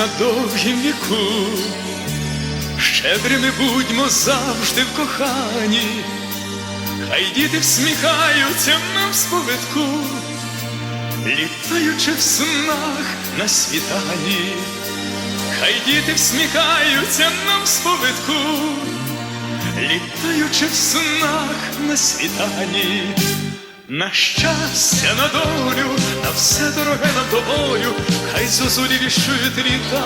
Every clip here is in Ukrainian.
На довгім віку, щедрими будьмо завжди в коханні, хай діти всміхаються нам сповитку, літаючи в снах на світанні, хай діти всміхаються нам сповитку, літаючи в снах на світанні. На щастя, на долю, на все дороге нам тобою, хай зозулі віщують літа,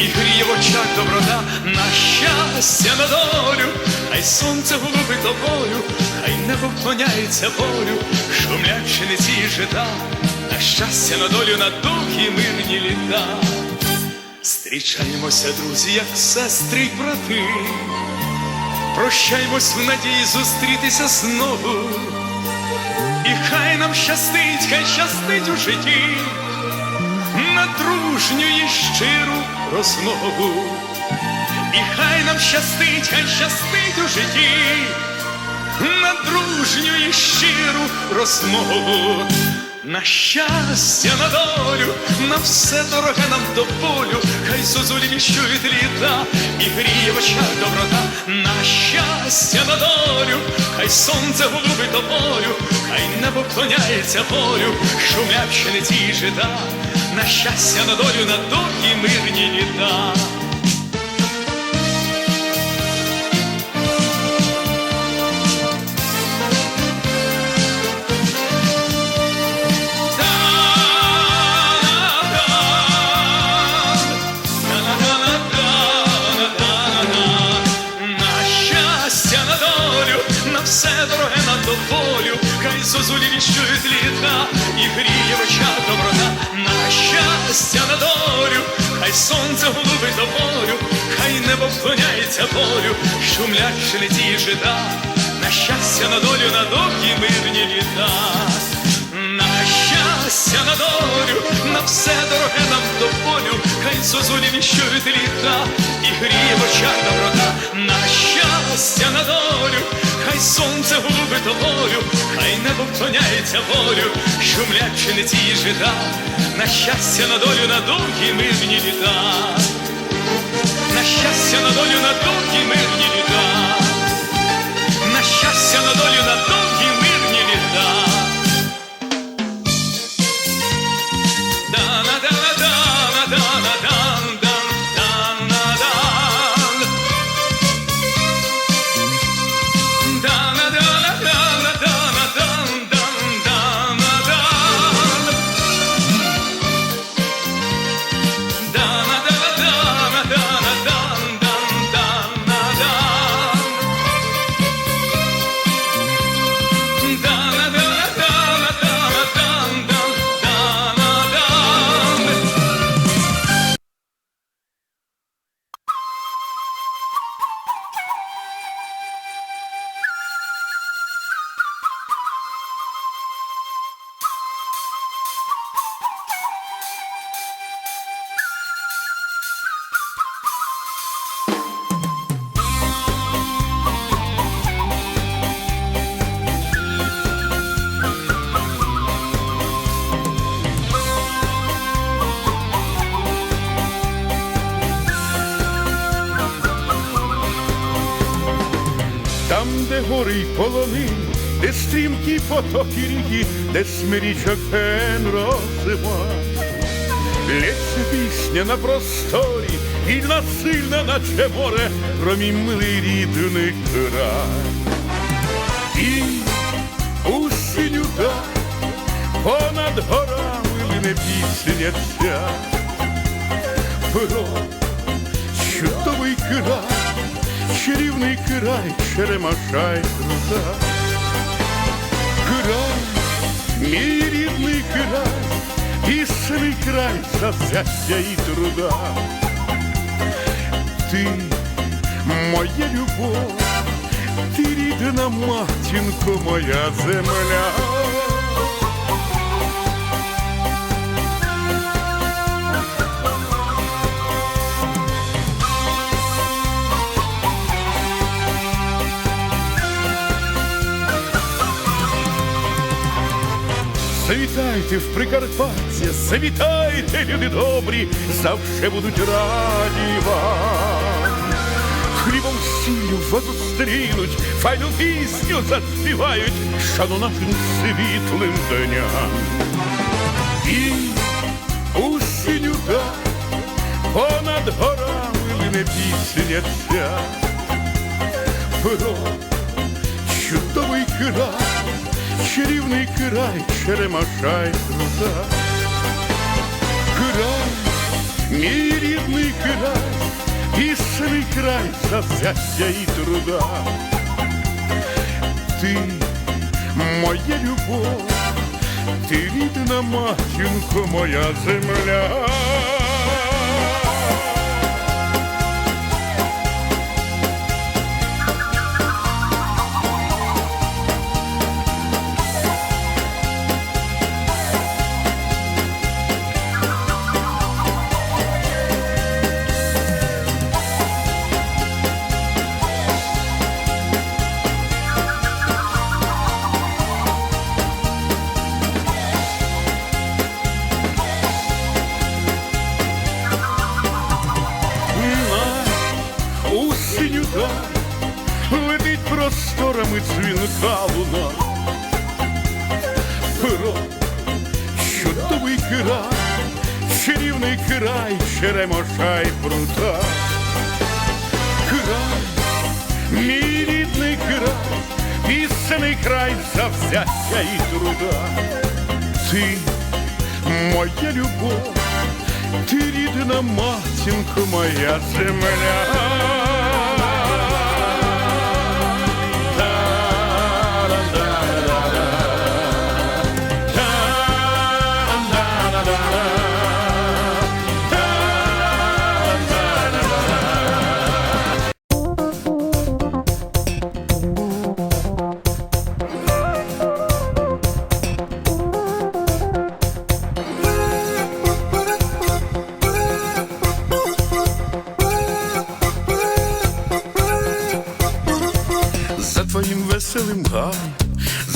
і гріє в очах доброта, на щастя, на долю, хай сонце голубить тобою, хай небо вклоняється полю, шумлять пшениці і жита, на щастя, на долю, на довгі мирні літа. Зустрічаємося, друзі, як сестри й брати, прощаймось в надії зустрітися знову. І хай нам щастить, хай щастить у житті на дружню і щиру розмову. І хай нам щастить, хай щастить у житті на дружню і щиру розмову. На щастя, на долю, на все дороге нам до болю, хай зозулі віщують літа і гріє в очах доброта, на щастя, на долю, хай сонце голубить тобою, хай небо вклоняється полю, шумлять пшениці й жита, на щастя, на долю, на довгі мирні літа. Все дороге на доволю, хай зозулі віщують літа і гріє в хай сонце голубить до полю, хай небо вклоняється полю, шумлять пшениці жида. На щастя, на долю, на довгі мирні літа. Щастя, на долю, на все дороге нам до полю, хай зозулі віщують літа і гріє в очах доброта. На щастя, на долю, хай сонце голубить волю, хай небо вклоняється волю, шумлять пшениці і жита. На щастя, на долю, на довгі мирні літа. На щастя, на долю, на довгі мирні літа. На щастя, на долю, на довгі гори й полонин, де стрімкі потоки ріки, де смирічок ген розима. Лється пісня на просторі, і насильна, наче море, про мій милий рідний край. І у синю даль понад горами лине пісня ця. Про чудовий край, чарівний край, черемаша й. Край, мій рідний край, пісний край завзяття і труда. Ти моя любов, ти рідна матінко, моя земля. Завітайте в Прикарпаття, завітайте, люди добрі, завше будуть раді вам. Хлібом сіллю вас зустрінуть, файну пісню заспівають, шану нашим світлим дням. І у синю даль понад горами лине пісня ця. Про чудовий край, чарівний край, черемаша й. Край, мій рідний край, пісний край завзяття і труда. Ти моя любов, ти рідна матінко, моя земля. Чудовий край, чарівний край, черемоша й прута. Край, мій рідний край, пісений край завзяття і труда. Ти моя любов, ти рідна матінко, моя земля.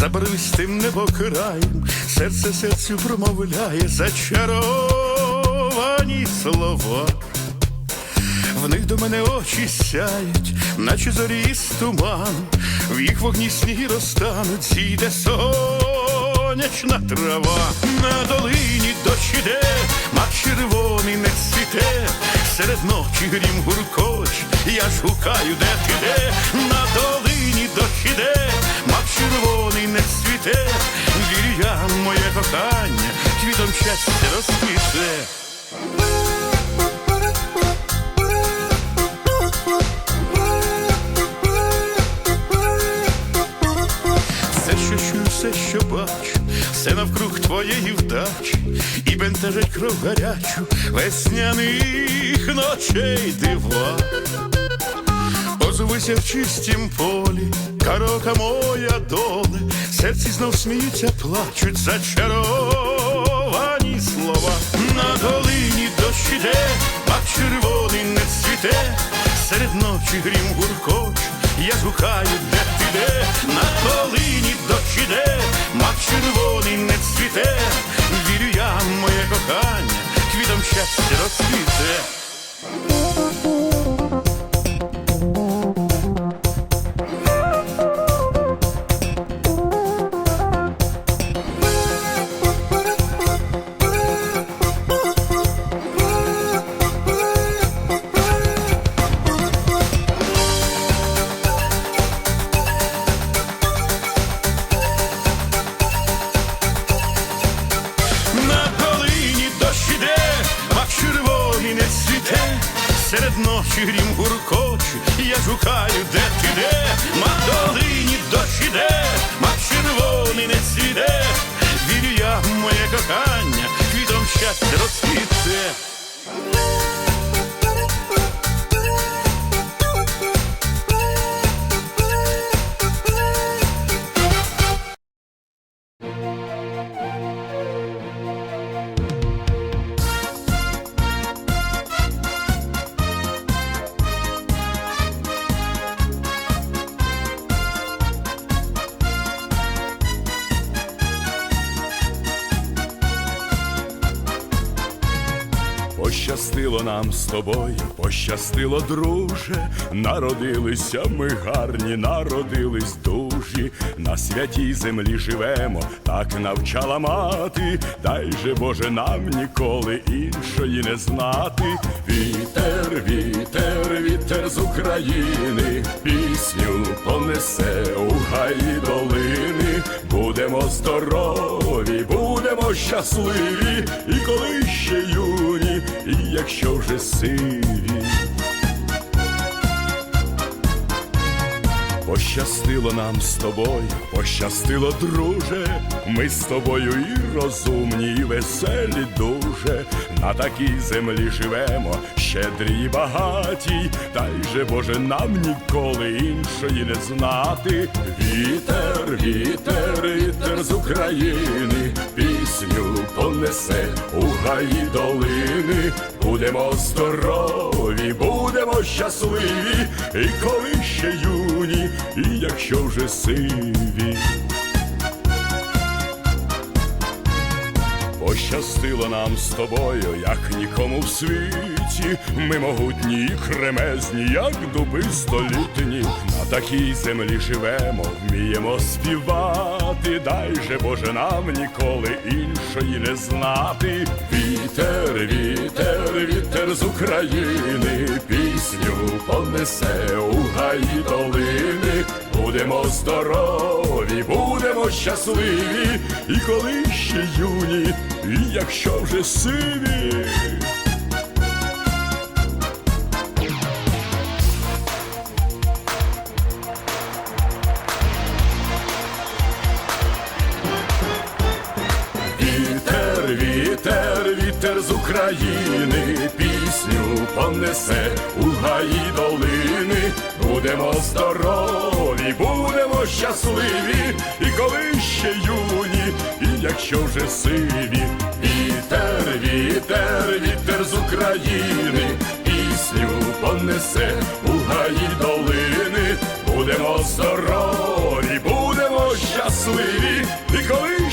За барвистим небокраєм, серце серцю промовляє зачаровані слова. В них до мене очі сяють, наче зорі із туману, в їх вогні сніги розтануть, зійде сонячна трава. На долині дощ іде, мак червоний не цвіте, серед ночі грім гуркоч, я ж гукаю, де ти де, на долині дощ іде, мак червоний не цвіте, вірю я, моє кохання, квітом щастя розквіте. Все, що все, що бачу, все навкруг твоєї вдачі, і бентежить кров гарячу весняних ночей дива. Озовися в чистім полі, карока моя доле, серці знов сміються, плачуть зачаровані слова. На долині дощ іде, мак червоний не цвіте, серед ночі грім гуркоч, я гукаю, де ти де, на долині дощ іде, мак червоний не цвіте, вірю я, моє кохання, квітом щастя розквіте. Ночі рім гуркоче, я шукаю, де ти де, на долині дощ іде, мак червоний не сіде, вірю я, моє кохання, квітом щастя розквіте. Нам з тобою, пощастило, друже, народилися ми гарні, народились дужі, на святій землі живемо, так навчала мати, дай же Боже нам ніколи іншої не знати. Вітер, вітер, вітер з України, пісню понесе у гаї долини, будемо здорові, будемо щасливі, і коли ще юні, і якщо вже сиві. Пощастило нам з тобою, пощастило, друже, ми з тобою і розумні, і веселі дуже. На такій землі живемо, щедрі і багаті, та й же Боже нам ніколи іншої не знати. Вітер, вітер, вітер з України, пісню понесе у гаї долини. Будемо здорові, будемо щасливі, і коли ще юні, і якщо вже сиві. Пощастило нам з тобою, як нікому в світі. Ми могутні і кремезні, як дуби столітні. На такій землі живемо, вміємо співати. Дай же Боже нам ніколи іншої не знати. Вітер, вітер, вітер з України, пісню понесе у гаї долини. Будемо здорові, будемо щасливі, і коли ще юні, і якщо вже сиві. України, пісню понесе у гаї долини. Будемо здорові, будемо щасливі, і коли ще юні, і якщо вже сиві. Вітер, вітер, вітер з України, пісню понесе у гаї долини. Будемо здорові, будемо щасливі, і коли